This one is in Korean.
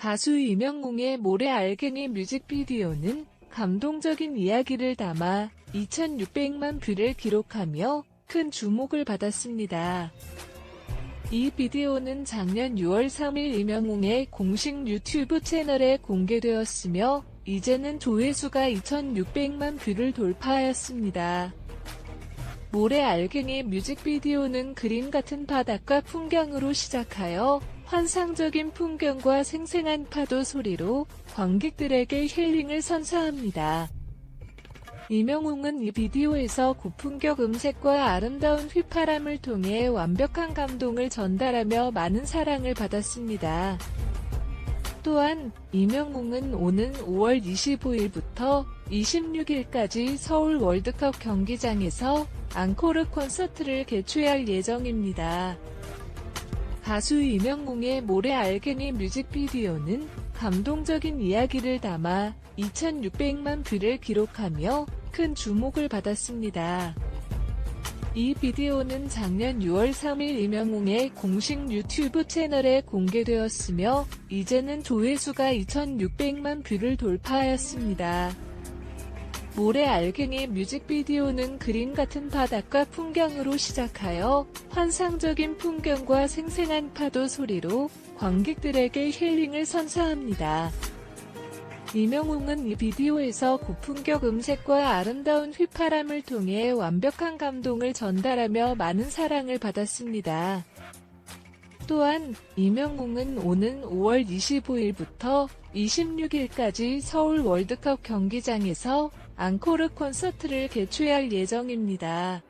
가수 이명웅의 모래 알갱이 뮤직비디오는 감동적인 이야기를 담아 2600만 뷰를 기록하며 큰 주목을 받았습니다. 이 비디오는 작년 6월 3일 이명웅의 공식 유튜브 채널에 공개되었으며 이제는 조회수가 2600만 뷰를 돌파하였습니다. 모래 알갱이 뮤직비디오는 그림 같은 바닷가 풍경으로 시작하여 환상적인 풍경과 생생한 파도 소리로 관객들에게 힐링을 선사합니다. 이명웅은 이 비디오에서 고품격 음색과 아름다운 휘파람을 통해 완벽한 감동을 전달하며 많은 사랑을 받았습니다. 또한 이명웅은 오는 5월 25일부터 26일까지 서울 월드컵 경기장에서 앙코르 콘서트를 개최할 예정입니다. 가수 이명웅의 모래 알갱이 뮤직비디오는 감동적인 이야기를 담아 2600만 뷰를 기록하며 큰 주목을 받았습니다. 이 비디오는 작년 6월 3일 이명웅의 공식 유튜브 채널에 공개되었으며 이제는 조회수가 2600만 뷰를 돌파하였습니다. 모래 알갱이 뮤직비디오는 그림 같은 바닷가 풍경으로 시작하여 환상적인 풍경과 생생한 파도 소리로 관객들에게 힐링을 선사합니다. 이명웅은 이 비디오에서 고품격 음색과 아름다운 휘파람을 통해 완벽한 감동을 전달하며 많은 사랑을 받았습니다. 또한 이명웅은 오는 5월 25일부터 26일까지 서울 월드컵 경기장에서 앙코르 콘서트를 개최할 예정입니다.